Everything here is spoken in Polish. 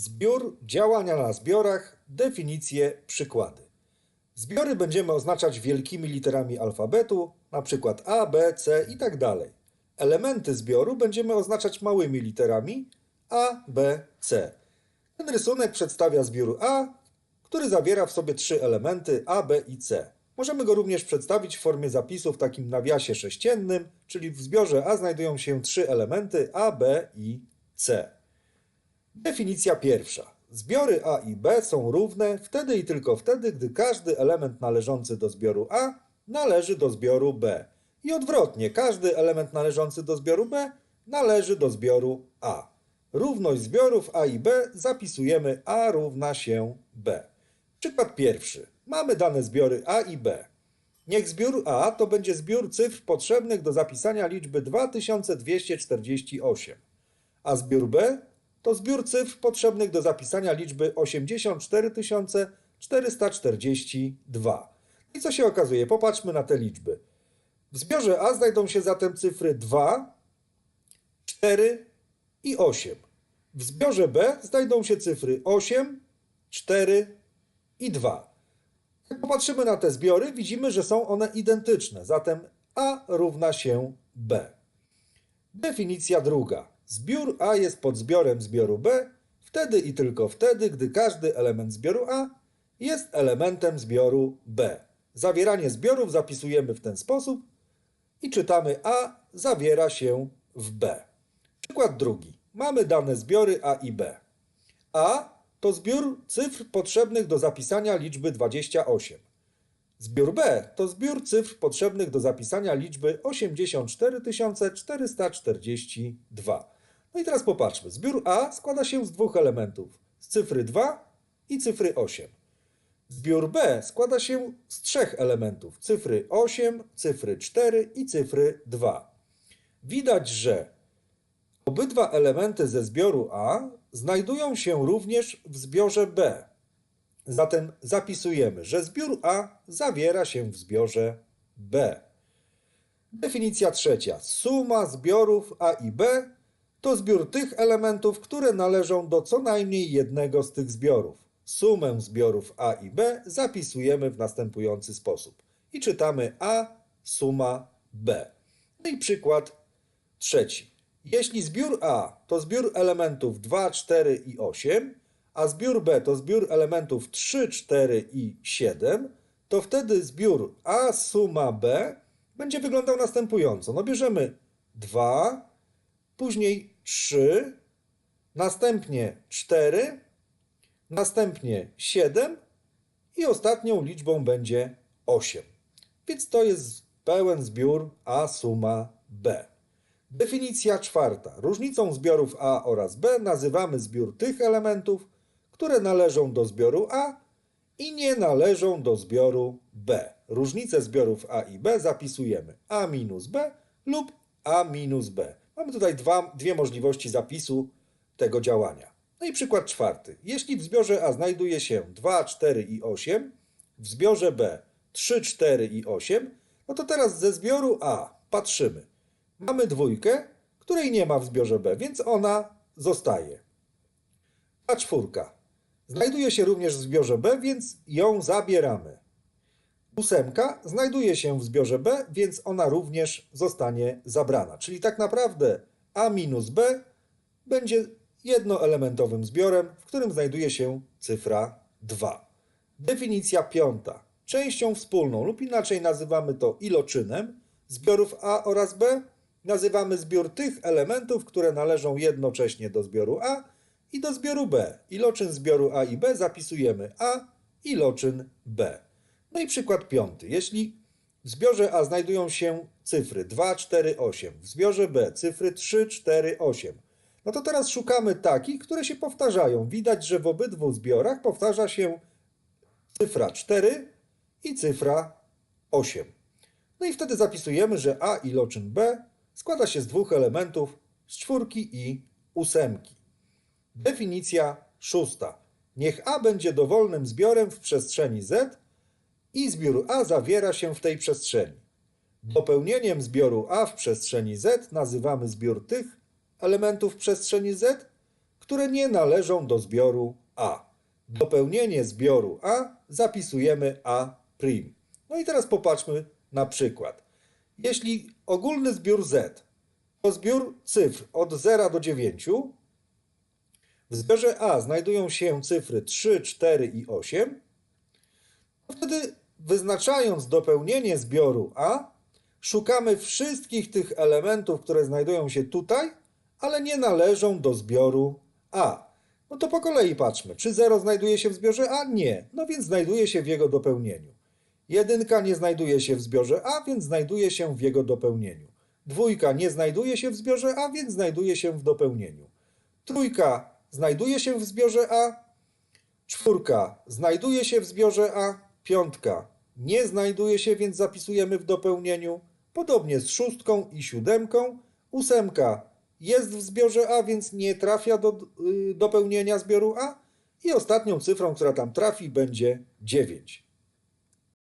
Zbiór, działania na zbiorach, definicje, przykłady. Zbiory będziemy oznaczać wielkimi literami alfabetu, przykład A, B, C i tak. Elementy zbioru będziemy oznaczać małymi literami A, B, C. Ten rysunek przedstawia zbiór A, który zawiera w sobie trzy elementy A, B i C. Możemy go również przedstawić w formie zapisu w takim nawiasie sześciennym, czyli w zbiorze A znajdują się trzy elementy A, B i C. Definicja pierwsza. Zbiory A i B są równe wtedy i tylko wtedy, gdy każdy element należący do zbioru A należy do zbioru B. I odwrotnie, każdy element należący do zbioru B należy do zbioru A. Równość zbiorów A i B zapisujemy A równa się B. Przykład pierwszy. Mamy dane zbiory A i B. Niech zbiór A to będzie zbiór cyfr potrzebnych do zapisania liczby 2248, a zbiór B to zbiór cyfr potrzebnych do zapisania liczby 84 442. I co się okazuje? Popatrzmy na te liczby. W zbiorze A znajdą się zatem cyfry 2, 4 i 8. W zbiorze B znajdą się cyfry 8, 4 i 2. Jak popatrzymy na te zbiory, widzimy, że są one identyczne, zatem A równa się B. Definicja druga. Zbiór A jest podzbiorem zbioru B wtedy i tylko wtedy, gdy każdy element zbioru A jest elementem zbioru B. Zawieranie zbiorów zapisujemy w ten sposób i czytamy A zawiera się w B. Przykład drugi. Mamy dane zbiory A i B. A to zbiór cyfr potrzebnych do zapisania liczby 28. Zbiór B to zbiór cyfr potrzebnych do zapisania liczby 84 442. No i teraz popatrzmy. Zbiór A składa się z dwóch elementów: z cyfry 2 i cyfry 8. Zbiór B składa się z trzech elementów: cyfry 8, cyfry 4 i cyfry 2. Widać, że obydwa elementy ze zbioru A znajdują się również w zbiorze B. Zatem zapisujemy, że zbiór A zawiera się w zbiorze B. Definicja trzecia. Suma zbiorów A i B to zbiór tych elementów, które należą do co najmniej jednego z tych zbiorów. Sumę zbiorów A i B zapisujemy w następujący sposób. I czytamy A suma B. No i przykład trzeci. Jeśli zbiór A to zbiór elementów 2, 4 i 8, a zbiór B to zbiór elementów 3, 4 i 7, to wtedy zbiór A suma B będzie wyglądał następująco. No bierzemy 2, później 3, następnie 4, następnie 7 i ostatnią liczbą będzie 8. Więc to jest pełen zbiór A suma B. Definicja czwarta. Różnicą zbiorów A oraz B nazywamy zbiór tych elementów, które należą do zbioru A i nie należą do zbioru B. Różnice zbiorów A i B zapisujemy A minus B lub A minus B. Mamy tutaj dwa, dwie możliwości zapisu tego działania. No i przykład czwarty. Jeśli w zbiorze A znajduje się 2, 4 i 8, w zbiorze B 3, 4 i 8, no to teraz ze zbioru A patrzymy. Mamy dwójkę, której nie ma w zbiorze B, więc ona zostaje. A czwórka. Znajduje się również w zbiorze B, więc ją zabieramy. Ósemka znajduje się w zbiorze B, więc ona również zostanie zabrana. Czyli tak naprawdę A minus B będzie jednoelementowym zbiorem, w którym znajduje się cyfra 2. Definicja piąta. Częścią wspólną lub inaczej nazywamy to iloczynem zbiorów A oraz B nazywamy zbiór tych elementów, które należą jednocześnie do zbioru A i do zbioru B. Iloczyn zbioru A i B zapisujemy A, iloczyn B. No i przykład piąty. Jeśli w zbiorze A znajdują się cyfry 2, 4, 8, w zbiorze B cyfry 3, 4, 8, no to teraz szukamy takich, które się powtarzają. Widać, że w obydwu zbiorach powtarza się cyfra 4 i cyfra 8. No i wtedy zapisujemy, że A iloczyn B składa się z dwóch elementów, z czwórki i ósemki. Definicja szósta. Niech A będzie dowolnym zbiorem w przestrzeni Z i zbiór A zawiera się w tej przestrzeni. Dopełnieniem zbioru A w przestrzeni Z nazywamy zbiór tych elementów przestrzeni Z, które nie należą do zbioru A. Dopełnienie zbioru A zapisujemy A'. No i teraz popatrzmy na przykład. Jeśli ogólny zbiór Z to zbiór cyfr od 0 do 9, w zbiorze A znajdują się cyfry 3, 4 i 8, to wtedy wyznaczając dopełnienie zbioru A, szukamy wszystkich tych elementów, które znajdują się tutaj, ale nie należą do zbioru A. No to po kolei patrzmy. Czy 0 znajduje się w zbiorze A? Nie. No więc znajduje się w jego dopełnieniu. Jedynka nie znajduje się w zbiorze A, więc znajduje się w jego dopełnieniu. Dwójka nie znajduje się w zbiorze A, więc znajduje się w dopełnieniu. Trójka znajduje się w zbiorze A. Czwórka znajduje się w zbiorze A. Piątka nie znajduje się, więc zapisujemy w dopełnieniu. Podobnie z szóstką i siódemką. Ósemka jest w zbiorze A, więc nie trafia do y, dopełnienia zbioru A. I ostatnią cyfrą, która tam trafi, będzie 9.